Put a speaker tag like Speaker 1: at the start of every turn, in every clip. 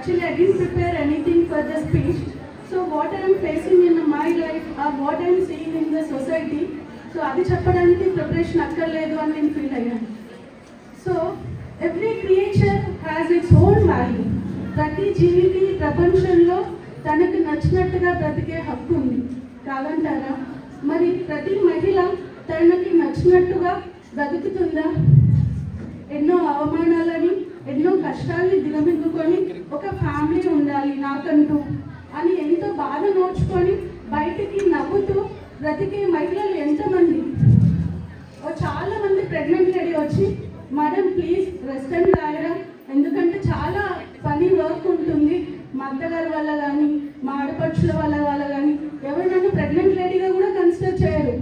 Speaker 1: Actually, I didn't prepare anything for the speech. So what I am facing in my life or what I am seeing in the society, so అది చెప్పడానికి preparation అక్కర్లేదు అని నేను feel అయ్యాను. So every creature has its own value ప్రతి జీవికి ప్రపంచంలో తనకు నచ్చినట్టుగా బ్రతికే హక్కు ఉంది. కాదంటారా? మరి ప్రతి మహిళ తనకి నచ్చినట్టుగా బ్రతుకుతుందా? కష్టాల్ని ఒక ఫ్యామిలీ ఉండాలి నాకంటూ అని ఎంతో బాధ నోచుకొని బయటికి నవ్వుతూ బ్రతికే మహిళలు ఎంతమంది? ఓ చాలా మంది ప్రెగ్నెంట్ లేడీ వచ్చి మేడం ప్లీజ్ రెస్ట్ అండ్ రాయరా ఎందుకంటే చాలా పని వర్క్ ఉంటుంది. మా అత్తగారి వల్ల కానీ మా ఆడపడుచుల వల్ల వల్ల కానీ ఎవరు నన్ను ప్రెగ్నెంట్ లేడీగా కూడా కన్సిడర్ చేయరు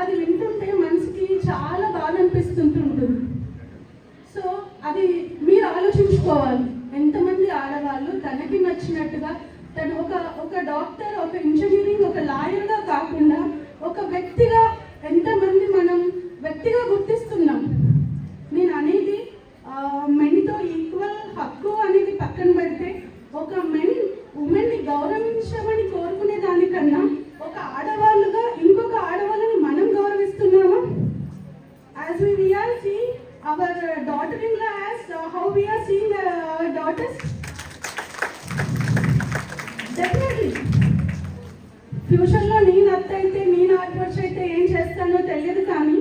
Speaker 1: అది వింటుంటే మనసుకి చాలా బాధ అనిపిస్తుంటుంటుంది సో అది మీరు ఆలోచించుకోవాలి ఎంతమంది ఆడవాళ్ళు తనకి తను ఒక ఒక డాక్టర్ ఒక ఇంజనీరింగ్ ఒక లాయర్గా కాకుండా ఒక వ్యక్తిగా ఎంతమంది మనం వ్యక్తిగా గుర్తిస్తున్నాం. నేను అనేది మెన్తో ఈక్వల్ హక్కు అనేది పక్కన పెడితే ఒక మెన్ ఉమెన్ని గౌరవించమని కోరుకునే దానికన్నా ఒక ఆడవాళ్ళుగా ఇంకొక ఆడవాళ్ళని మనం గౌరవిస్తున్నామా? As we we see our our uh, daughter-in-law as uh, how ఫ్యూచర్లో నేను అత్త అయితే నేను ఆడవచ్చు అయితే ఏం చేస్తానో తెలియదు కానీ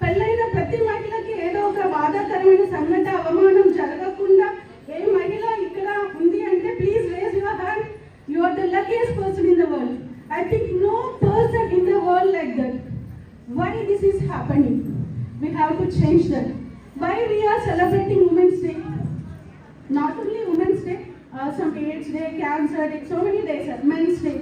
Speaker 1: పెళ్ళైన ప్రతి మహిళకి ఏదో ఒక బాధాకరమైన సంఘటన అవమానం జరగకుండా ఏ మహిళ ఇక్కడ ఉంది అంటే please raise your hand you are the luckiest person in the world I think no person in the world like that why this is happening. We have to change that why we are celebrating women's day not only women's day Day, uh, some AIDS Day, Cancer Day, so many days, Men's Day.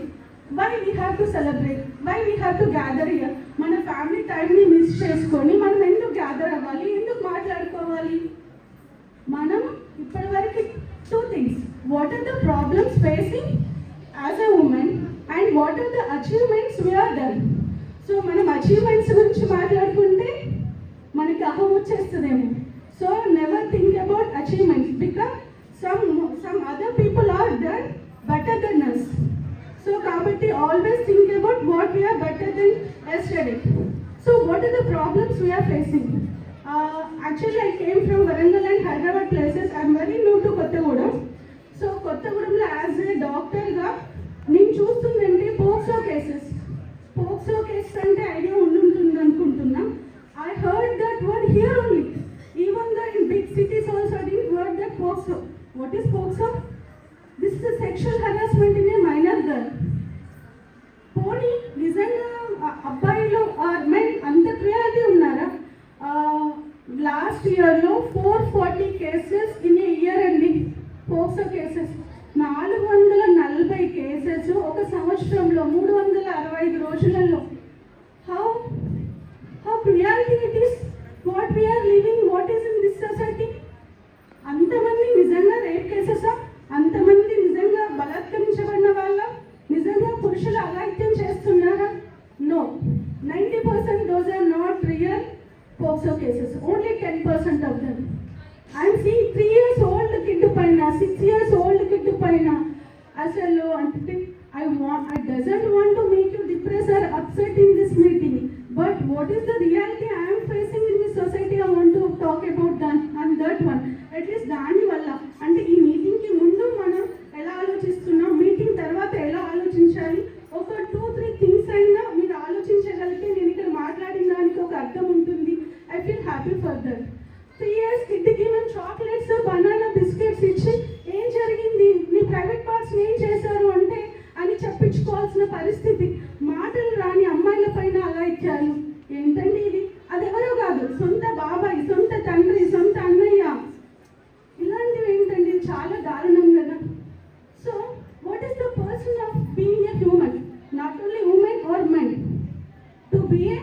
Speaker 1: Why we have to celebrate why we have to gather year మన family టైంని miss చేసుకొని మనం ఎందుకు gather అవ్వాలి? ఎందుకు మాట్లాడుకోవాలి? మనం ఇప్పటివరకు two things what are the problems facing as a woman and what are the achievements we are done so మనం అచీవ్మెంట్స్ గురించి మాట్లాడుకుంటే మనకి అహం వచ్చేస్తుందేమో. So never think about achievements because some some other people are done better than us so కాబట్టి always think about what we are better than yesterday so what are the problems we are facing actually I came from Warangal and Hyderabad places I'm very new to Kothagudem so కొత్తగూడెంలో as a డాక్టర్గా నేను చూస్తుందంటే POCSO cases. POCSO cases అంటే idea ఉండుంటుంది అనుకుంటున్నా I heard that word here only even the in big cities also I didn't word that POCSO. What is POCSO? This is sexual harassment in a minor girl పోనీ నిజంగా అబ్బాయిలు are men అంత క్రియాలిటీ ఉన్నారా? Last ఇయర్లో four forty cases in a year అండి. POCSO cases నాలుగు వందల నలభై కేసెస్ ఒక సంవత్సరంలో మూడు వందల అరవై ఐదు రోజులలో. How how reality it is what we are living what is in this society అంతమంది నిజంగా రేప్ కేసెసా అంతమంది నిజంగా బలాత్కరించబడిన వాళ్ళ నిజంగా పురుషులు అఘాయిత్యం చేస్తున్నారా no ninety percent those are not real POCSO cases only ten percent of them I'm seeing three years old kid పైన సిక్స్ ఇయర్స్ ఓల్డ్ కిడ్ పైన. అసలు అంటే I want I doesn't want to make you depress or upset in this meeting but what is the reality I'm facing in this society I want to talk about then and that one at least దాని వల్ల అంటే ఈ మీటింగ్కి ముందు మనం ఎలా ఆలోచిస్తున్నాం meeting తర్వాత ఎలా ఆలోచించాలి ఒక టూ త్రీ థింగ్స్ అయినా మీరు ఆలోచించగలిగితే నేను ఇక్కడ మాట్లాడిన దానికి ఒక అర్థం ఉంటుంది ఐ ఫర్దర్ త్రీ ఇయర్స్ కిడ్కి మేము చాక్లెట్స్ బనానా బిస్కెట్స్ ఇచ్చి ఏం జరిగింది? మీ ప్రైవేట్ పార్ట్స్ ఏం చేశారు అంటే అని చెప్పించుకోవాల్సిన పరిస్థితి. మాటలు రాని అమ్మాయిల పైన అలా ఇచ్చారు ఏంటండి ఇది? అది ఎవరో కాదు సొంత బాబాయ్ సొంత తండ్రి సొంత అన్నయ్య. ఇలాంటివి ఏంటండి? చాలా దారుణం కదా. So what is the person of being a human not only women or men to be a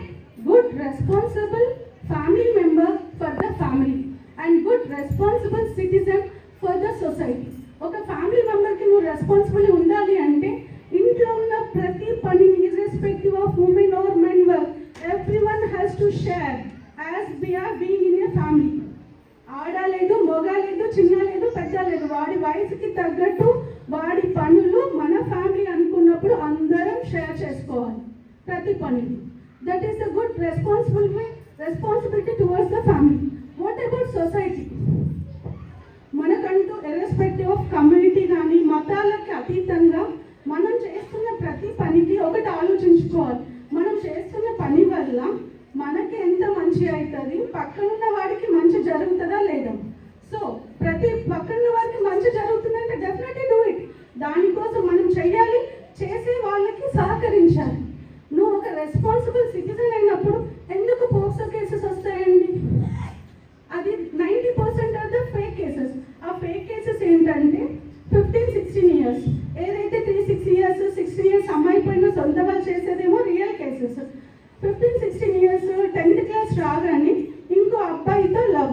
Speaker 1: good responsible family member for the family and good responsible citizen for the society. ఒక family మెంబర్కి నువ్వు responsible ఉండాలి అంటే ఇంట్లో ఉన్న ప్రతి పనిని irrespective of women or men work every one has to share as we are being in a family ఆడలేదు మొగ లేదు చిన్న లేదు పెద్ద లేదు వాడి వయసుకి తగ్గట్టు వాడి పనులు మన ఫ్యామిలీ అనుకున్నప్పుడు అందరం షేర్ చేసుకోవాలి ప్రతి పనిని that is the good responsibility responsibility towards the family what about society మనకంటూ ఇర్రెస్పెక్టివ్ ఆఫ్ కమ్యూనిటీ కానీ మతాలకి అతీతంగా మనం చేస్తున్న ప్రతి పనికి ఒకటి ఆలోచించుకోవాలి. మనం చేస్తున్న పని వల్ల మనకి ఎంత మంచి అవుతుంది పక్కనున్న వాడికి మంచి జరుగుతుందా లేదా? సో ప్రతి పక్కనున్న వాడికి మంచి జరుగుతుందంటే డెఫినెట్లీ డూ ఇట్ దానికోసం మనం చేయాలి చేసే వాళ్ళకి సహకరించాలి. నువ్వు ఒక రెస్పాన్సిబుల్ సిటిజన్ అయినప్పుడు ఎందుకు పోక్సో కేసెస్ వస్తాయండి? అది ninety percent of the fake cases. ఆ ఫేక్ కేసెస్ ఏంటంటే ఫిఫ్టీన్ సిక్స్టీన్ ఇయర్స్. ఏదైతే three six years sixteen years అమ్మాయి పైన సొంత వాళ్ళు చేసేదేమో real cases fifteen sixteen years tenth class రాగానే ఇంకో అబ్బాయితో లవ్